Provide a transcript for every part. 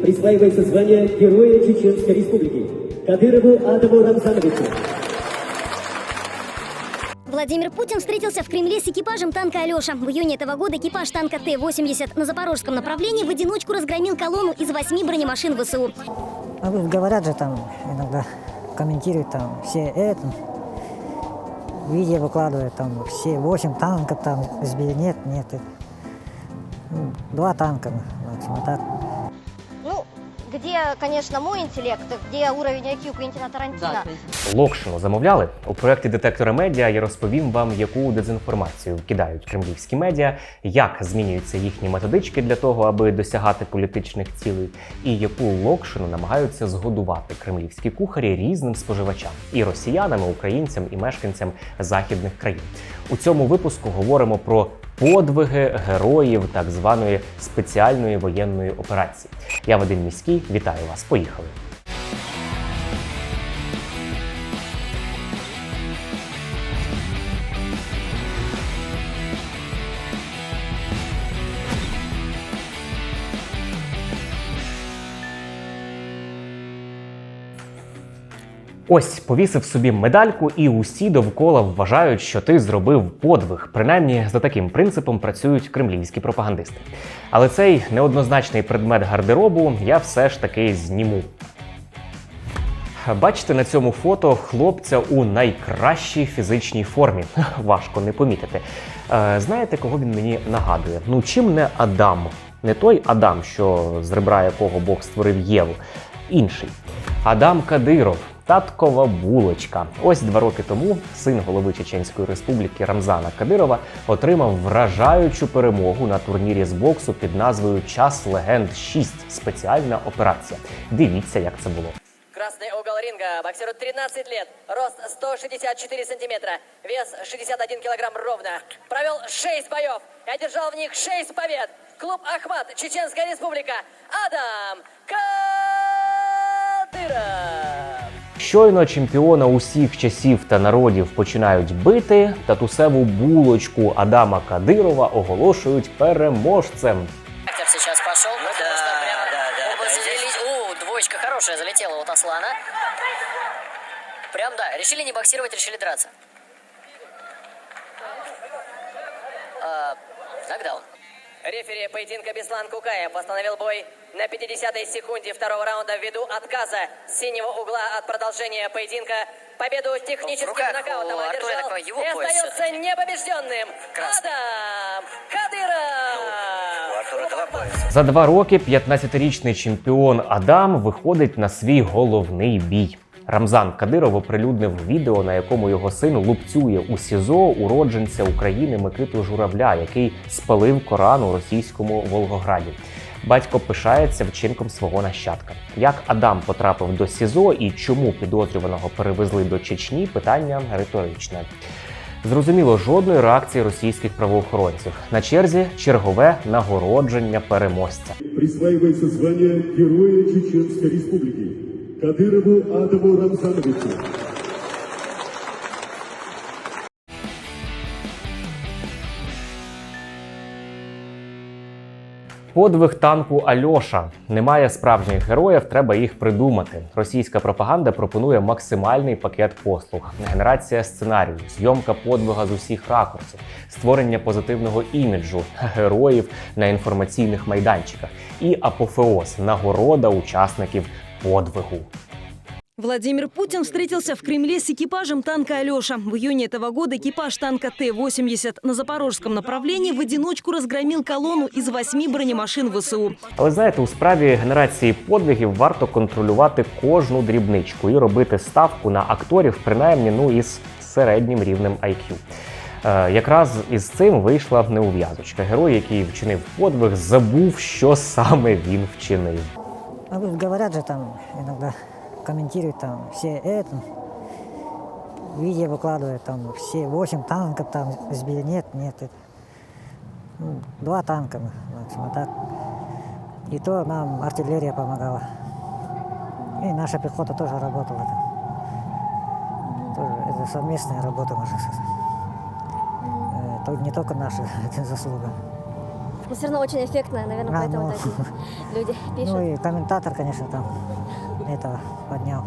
присваивается звание Героя Чеченской Республики Кадырову Адаму Рамзановичу. Владимир Путин встретился в Кремле с экипажем танка «Алеша». В июне этого года экипаж танка Т-80 на запорожском направлении в одиночку разгромил колонну из восьми бронемашин ВСУ. А вы говорят же там иногда, комментируют там все это, видео выкладывают там все восемь танков там сбили, нет, нет, ну, два танка максимум, так. Где, конечно, мой интеллект, где уровень IQ Квентина Тарантино. Локшину замовляли у проєкті Детектора медіа. Я розповім вам, яку дезінформацію кидають кремлівські медіа, як змінюються їхні методички для того, аби досягати політичних цілей, і яку локшину намагаються згодувати кремлівські кухарі різним споживачам і росіянам, і українцям, і мешканцям західних країн. У цьому випуску говоримо про подвиги героїв так званої спеціальної воєнної операції. Я Вадим Міський, вітаю вас. Поїхали. Ось повісив собі медальку, і усі довкола вважають, що ти зробив подвиг. Принаймні за таким принципом працюють кремлівські пропагандисти. Але цей неоднозначний предмет гардеробу я все ж таки зніму. Бачите на цьому фото хлопця у найкращій фізичній формі. Важко не помітити. Е, знаєте, кого він мені нагадує? Ну чим не Адам? Не той Адам, що з ребра якого Бог створив Єву, інший. Адам Кадиров, таткова булочка. Ось два роки тому син голови Чеченської республіки Рамзана Кадирова отримав вражаючу перемогу на турнірі з боксу під назвою Час легенд 6. Спеціальна операція. Дивіться, як це було. Красный угол ринга. Боксеру 13 лет. Рост 164 сантиметра. Вес 61 килограмм ровно. Провел 6 боев. И одержал в них 6 побед. Клуб Ахмат, Чеченская республика. Адам Кадыров. Щойно чемпіона усіх часів та народів починають бити, татусеву булочку Адама Кадирова оголошують переможцем. Актер сейчас пошел. Ну, да, да, да, О, двоечка хорошая залетела от Аслана. Прям да, решили не боксировать, решили драться. А, нокдаун. Рефери поединка Беслан Кукаев постановил бой на 50-й секунде второго раунда ввиду отказа синего угла от продолжения поединка. Победу техническим руках нокаутом у Артура одержал такой его и пояс остается всё-таки. непобежденным Красный. Адам Кадыров. У Артура два пояса. За два роки 15-річний чемпіон Адам виходить на свій головний бій. Рамзан Кадиров оприлюднив відео, на якому його син лупцює у СІЗО уродженця України Микиту Журавля, який спалив Коран у російському Волгограді. Батько пишається вчинком свого нащадка. Як Адам потрапив до СІЗО і чому підозрюваного перевезли до Чечні? Питання риторичне. Зрозуміло, жодної реакції російських правоохоронців. На черзі чергове нагородження переможця. присваивается звание Героя Чеченской Республики Кадырову Адаму Рамзановичу. Подвиг танку Альоша немає справжніх героїв, треба їх придумати. Російська пропаганда пропонує максимальний пакет послуг: генерація сценарію, зйомка подвига з усіх ракурсів, створення позитивного іміджу героїв на інформаційних майданчиках і апофеоз нагорода учасників подвигу. Владимир Путин встретился в Кремле с экипажем танка «Алеша». В июне этого года экипаж танка Т-80 на запорожском направлении в одиночку разгромил колонну из восьми бронемашин ВСУ. Але знаєте, у справі генерації подвигів варто контролювати кожну дрібничку і робити ставку на акторів, принаймні ну із середнім рівнем IQ. Е, якраз із цим вийшла неув'язочка. Герой, який вчинив подвиг, забув, що саме він вчинив. А вы говорят же там иногда, комментируют там все это, видео выкладывают там все восемь танков там сбили, нет, нет, это, ну, два танка максимум, а так. И то нам артиллерия помогала. И наша пехота тоже работала там. Тоже это совместная работа, можно сказать. Э, то- Не только наша это заслуга. Но все равно очень эффектно, наверное, А, поэтому ну. так и люди пишут. Ну и комментатор, конечно, там этого поднял.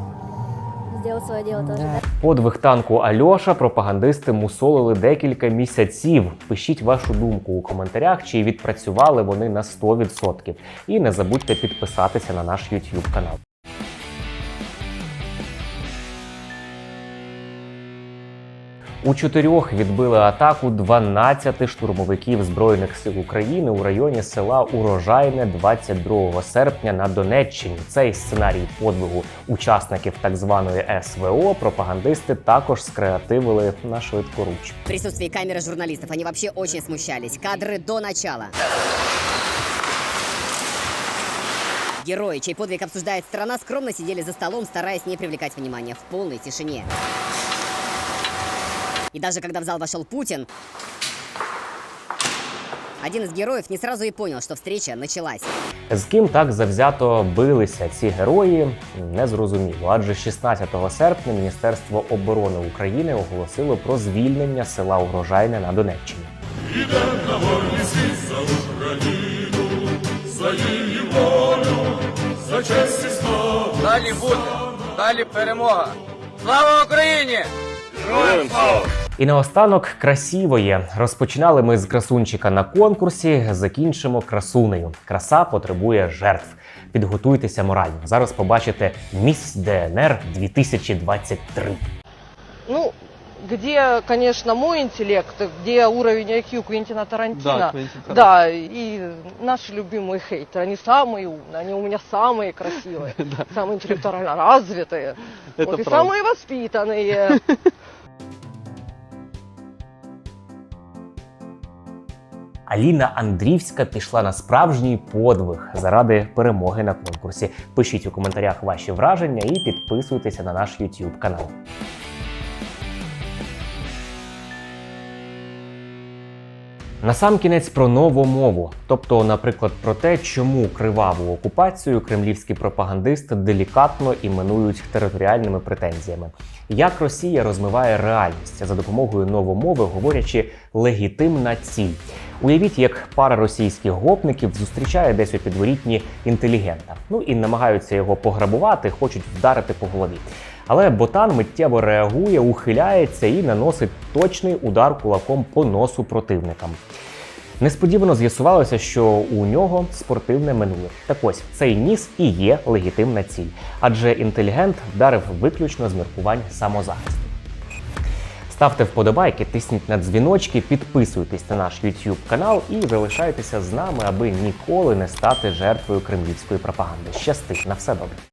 Сделал свое дело тоже. Да. Подвиг танку Альоша пропагандисти мусолили декілька місяців. Пишіть вашу думку у коментарях, чи відпрацювали вони на 100%. І не забудьте підписатися на наш YouTube канал. У чотирьох відбили атаку 12 штурмовиків збройних сил України у районі села Урожайне 22 серпня на Донеччині. Цей сценарій подвигу учасників так званої СВО пропагандисти також скреативили на швидкоруч. В присутствии камеры журналистов они вообще очень смущались. Кадры до начала. Герои, чей подвиг обсуждает страна, скромно сидели за столом, стараясь не привлекать внимания, в полной тишине. И даже когда в зал вошел Путин, один из героев не сразу и понял, что встреча началась. З ким так завзято билися ці герої, не зрозуміло. Адже 16 серпня Міністерство оборони України оголосило про звільнення села Урожайне на Донеччині. Далі буде, далі перемога. Слава Україні! І наостанок красивоє. Розпочинали ми з красунчика на конкурсі, закінчимо красунею. Краса потребує жертв. Підготуйтеся морально. Зараз побачите міс ДНР 2023. Ну, где, конечно, мой интеллект, где уровень IQ Квентина Тарантино. Да, Квентин Тарантино. Да, и наши любимые хейтеры. Они самые умные, они у меня самые красивые, самые интеллектуально развитые. вот, и самые воспитанные. Аліна Андрівська пішла на справжній подвиг заради перемоги на конкурсі. Пишіть у коментарях ваші враження і підписуйтеся на наш YouTube канал. Насамкінець про нову мову, тобто, наприклад, про те, чому криваву окупацію кремлівські пропагандисти делікатно іменують територіальними претензіями. Як Росія розмиває реальність за допомогою новомови, говорячи легітимна ціль. Уявіть, як пара російських гопників зустрічає десь у підворітні інтелігента. Ну і намагаються його пограбувати, хочуть вдарити по голові. Але ботан миттєво реагує, ухиляється і наносить точний удар кулаком по носу противникам. Несподівано з'ясувалося, що у нього спортивне минуле. Так ось цей ніс і є легітимна ціль, адже інтелігент вдарив виключно з міркувань самозахисту. Ставте вподобайки, тисніть на дзвіночки, підписуйтесь на наш YouTube канал і залишайтеся з нами, аби ніколи не стати жертвою кремлівської пропаганди. Щастить на все добре.